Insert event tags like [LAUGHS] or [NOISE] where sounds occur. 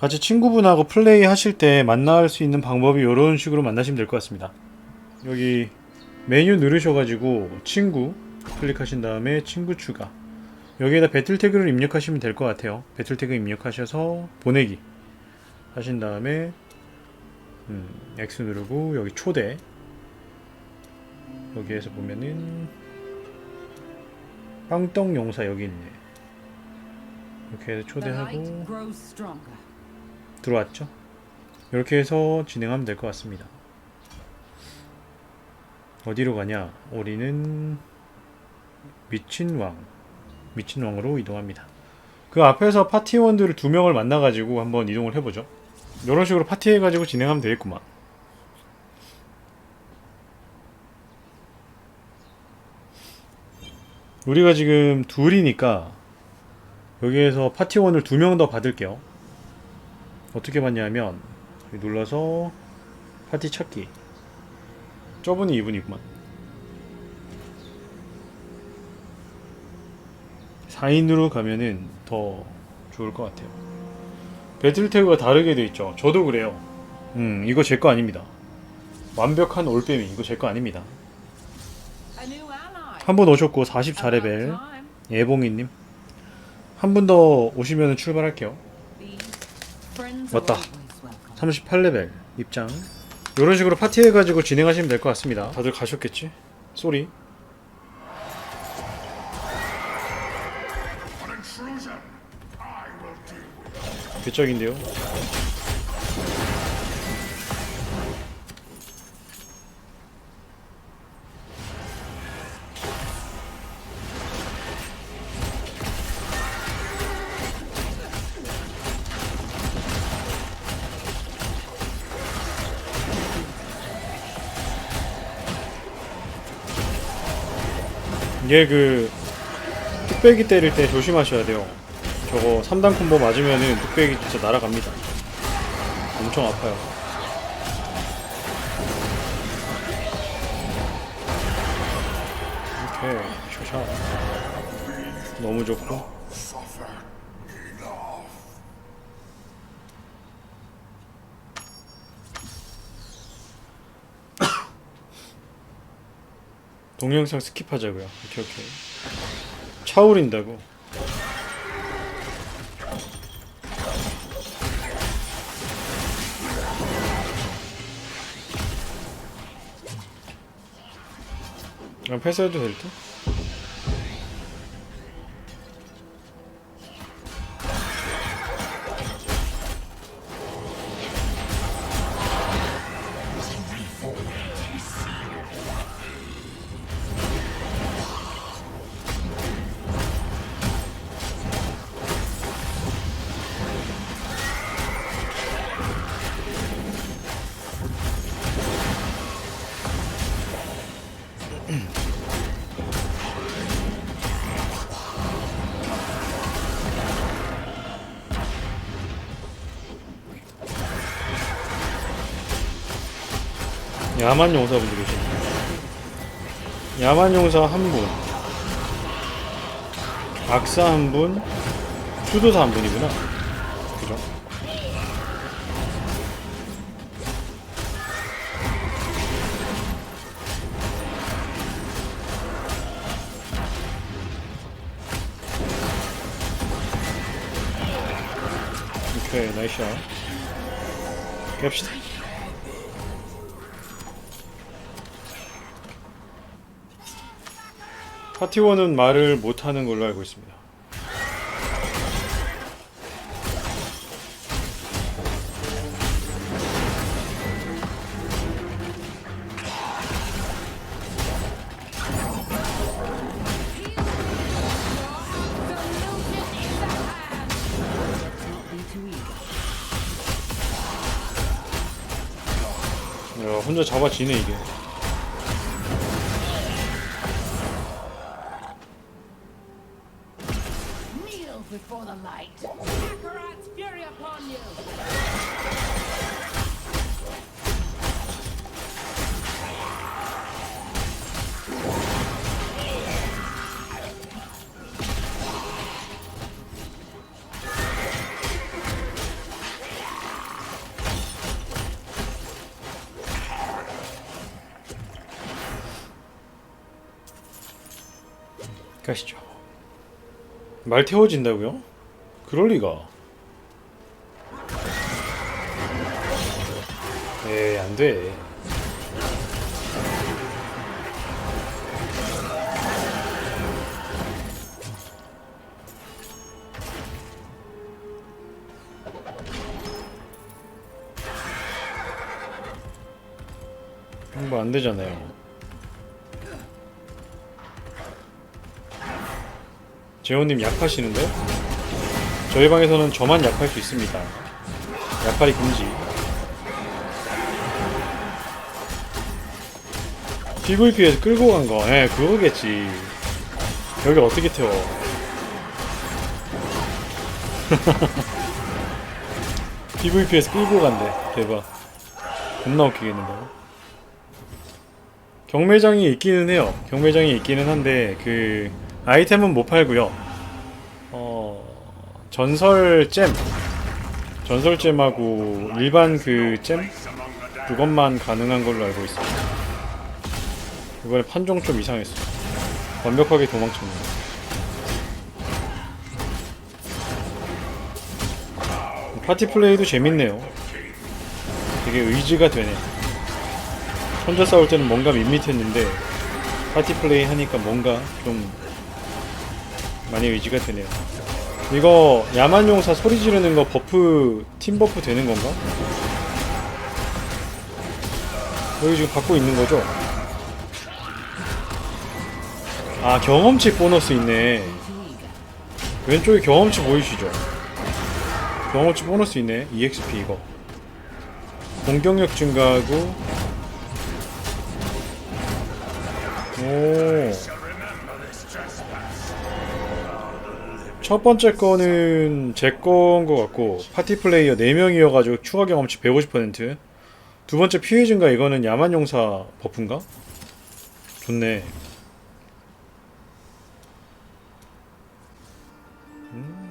같이 친구분하고 플레이 하실 때 만날 수 있는 방법이 이런 식으로 만나시면 될 것 같습니다. 여기 메뉴 누르셔가지고 친구 클릭하신 다음에 친구 추가 여기에다 배틀 태그를 입력하시면 될 것 같아요. 배틀 태그 입력하셔서 보내기 하신 다음에 음, X 누르고 여기 초대 여기에서 보면은 빵떡 용사 여기 있네. 이렇게 해서 초대하고. 들어왔죠? 이렇게 해서 진행하면 될 것 같습니다. 어디로 가냐? 우리는 미친 왕, 미친 왕으로 이동합니다. 그 앞에서 파티원들을 두 명을 만나가지고 한번 이동을 해보죠. 이런 식으로 파티해가지고 진행하면 되겠구만. 우리가 지금 둘이니까 여기에서 파티원을 두 명 더 받을게요. 어떻게 여기 눌러서 파티 찾기. 저분이 이분이구만. 4인으로 가면은 더 좋을 것 같아요. 배틀 태그가 다르게 돼 있죠. 저도 그래요. 음 이거 제 거 아닙니다. 완벽한 올빼미 이거 제 거 아닙니다. 한 분 오셨고 About 44레벨. time. 예봉이님. 한 분 더 오시면 출발할게요 맞다. are always welcome. 38레벨 입장 이런 식으로 파티해가지고 진행하시면 될 것 같습니다 다들 가셨겠지? 쏘리 괴짝인데요 이게 그 뚝배기 때릴 때 조심하셔야 돼요. 저거 3단 콤보 맞으면은 뚝배기 진짜 날아갑니다. 엄청 아파요. 이렇게 샤샤 너무 좋고 동영상 스킵하자고요. 오케이 오케이. 차오른다고. 그냥 패스해도 될 듯? 야만 용사분들 계시네. 야만 용사 한 분. 악사 한 분. 수도사 한 분이구나. 그죠? 오케이, 나이스 샷. 갑시다. 파티원은 말을 못하는 걸로 알고 있습니다. 혼자 잡아지네 이게. bound before the light. Fury upon you! 말 태워진다고요? 그럴 리가. 에이 안 돼. 뭐안 되잖아요. 재호님 약하시는데? 저희 방에서는 저만 약할 수 있습니다. 약팔이 금지. PVP에서 끌고 간 거, 예, 그거겠지. 여기 어떻게 태워? [LAUGHS] PVP에서 끌고 간대. 대박. 겁나 웃기겠는데. 경매장이 있기는 해요. 경매장이 있기는 한데 그 아이템은 못 팔고요. 어 전설 잼, 전설 잼하고 일반 그 잼 그것만 가능한 걸로 알고 있습니다. 이번에 판정 좀 이상했어. 완벽하게 도망쳤네. 파티 플레이도 재밌네요. 되게 의지가 되네. 혼자 싸울 때는 뭔가 밋밋했는데 파티 플레이 하니까 뭔가 좀 많이 의지가 되네요. 이거 야만용사 소리 지르는 거 버프 팀 버프 되는 건가? 여기 지금 받고 있는 거죠? 아 경험치 보너스 있네. 왼쪽에 경험치 보이시죠? 경험치 보너스 있네. EXP 이거. 공격력 증가하고 오. 첫 번째 거는 제 거인 것 같고 파티 플레이어 4명이어가지고 추가 경험치 150%. 두 번째 피해 증가 이거는 야만용사 버프인가? 좋네. 음.